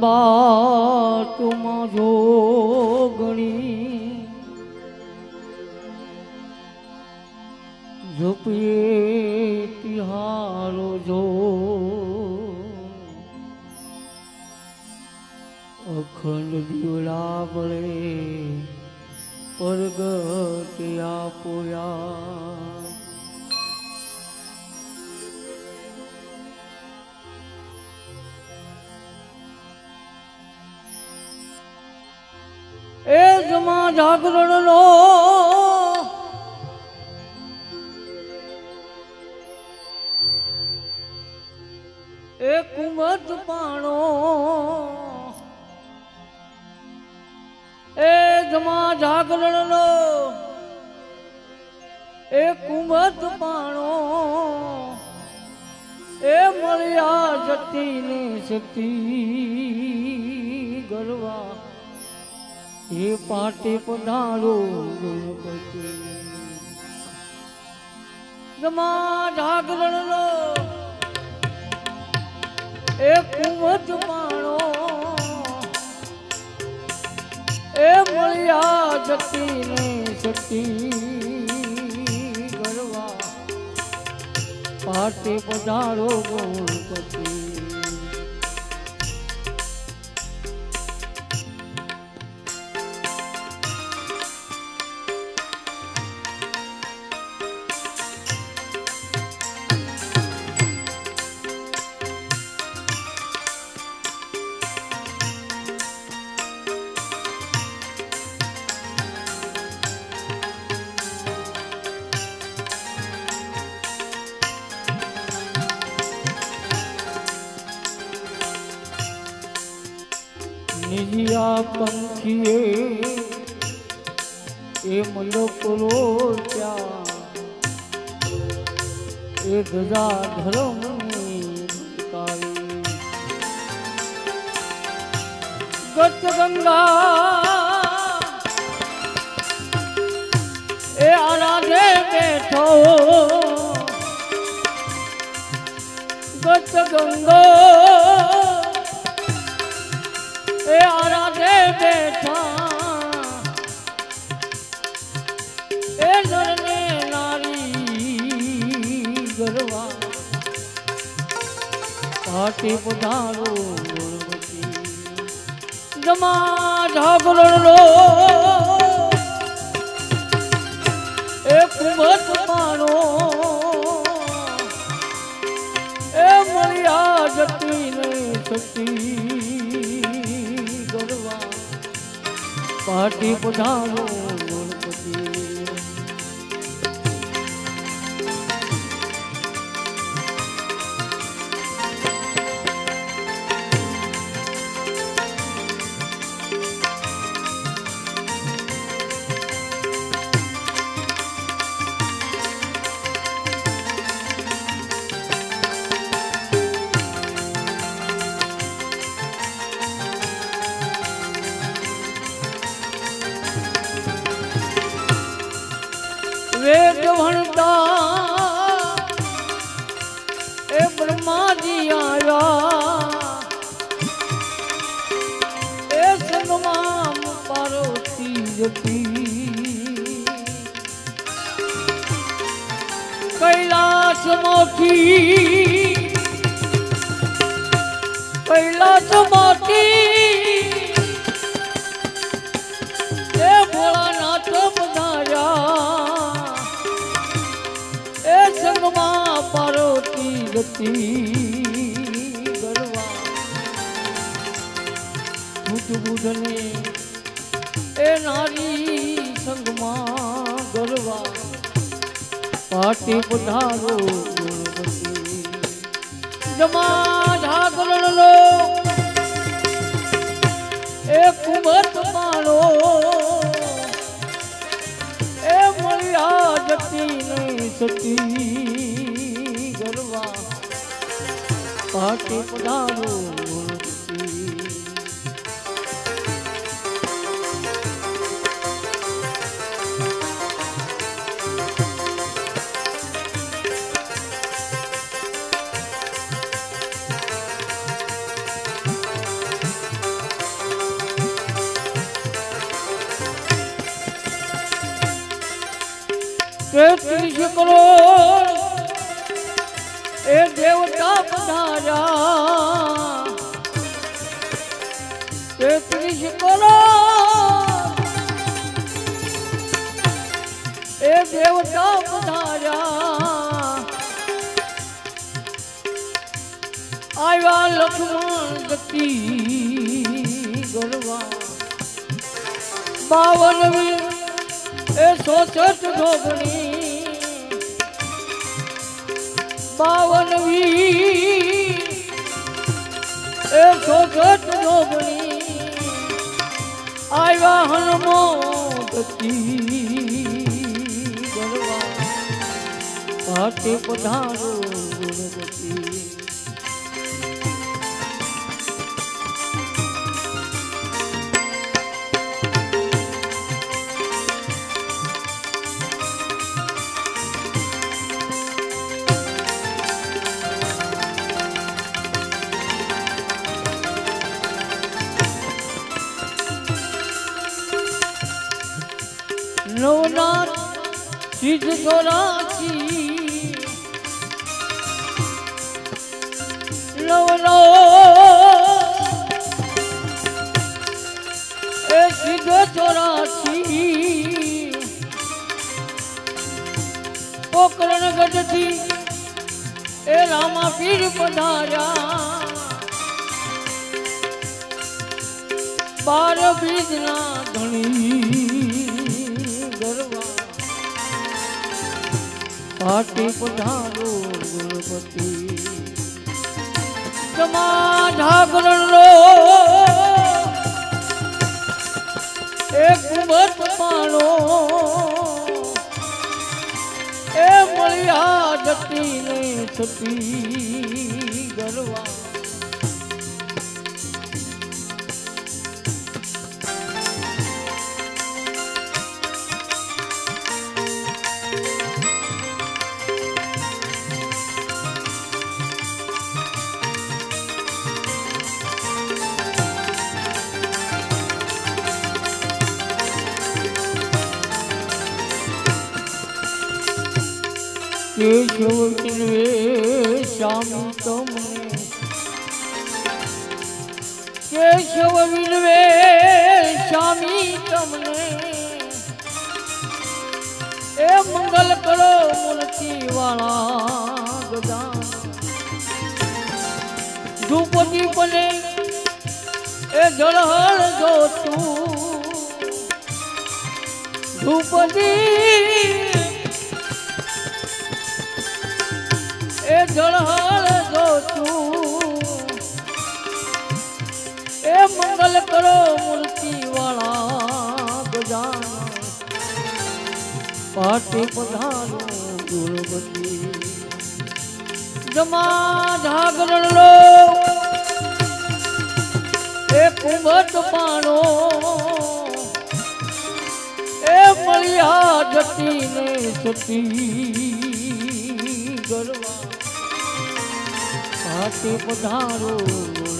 અંબા તુમાં જો ગણી ઝોપીએ તિહારો જો. અખંડ દીવડા બળે પરગટ્યા પોયા. એ જમા જાગરણ નો. એ કુમત પાણો. એ જમા જાગરણ નો. એ કુમત પાણો. એ મળ્યા જતીની શક્તિ ગરવા. એ પાટી પધારો, ગણપતિ. જમા જાગરણ નો એ કુંવત માણો. એ મળ્યા જતી ને શક્તિ ગરવા. પાટી પધારો ગણપતિ. નિજિયા પંખીએ એ મલોકરો ત્યાં એ ગજા ધર્મની ગચ્છ ગંગા એ આરાધે બેઠો. ગચ્છ ગંગા બેઠા. એ નરને નારી ગરવા. પાટી પધારો જમા જાગરણો એ કુમત પાણો. એ મળ્યા જતી ને સતી પાટી પધારો મોથી કૈલાસ મોથી એ ભોળાનાથ પધાર્યા એ સંગમાં પાર્વતી ગતિ ગરવા. ભૂત બુધને એ નારી સંગમાં ગરવા. પાટી પધારો જમા જાગરણ લો એ કુમત માણો એ મળ્યા જતી ને સતી ગરવા. પાટી પધારો. તેત્રીસ કરોડ એ દેવતા પધાર્યા. તેત્રીસ કરોડ એ દેવતા પધાર્યા. આવ્યા લક્ષ્મણ ગતિ ગરવા. બાવન વીર એ સોસઠ ઢોબણી બાવન વીર એ સોસઠ ઢોબણી આવ્યા હનુમોદતી ગરવા હાથે પધારો ગુણવતી સિદ્ધ ચોરાસી નવનો એ સિદ્ધ ચોરાસી પોકરણ ગઢથી એ રામા પીર પધાર્યા. બાર બીજના ધણી. પાટી પધારો ગુણપતિ જાગરણ લો એક કુંભત પાણો એ મળ્યા જતી ને છતી ગરવા તમને કેશવ વિનવે શ્યામી તમને એ મંગલ કરો મૂર્તિ વાળા ગદા ધૂપદી બને એ જળહળ જો તું. એ જળહળ જોતું એ મંગલ કરો મૂર્તિ વાળા ગજાના પાટે પધારો ગુરુપતિ જમા જાગરણ લો. એ કુંભટ પાણો. એ મળ્યા જતી ને સતી ગરવા. માટે પધારો.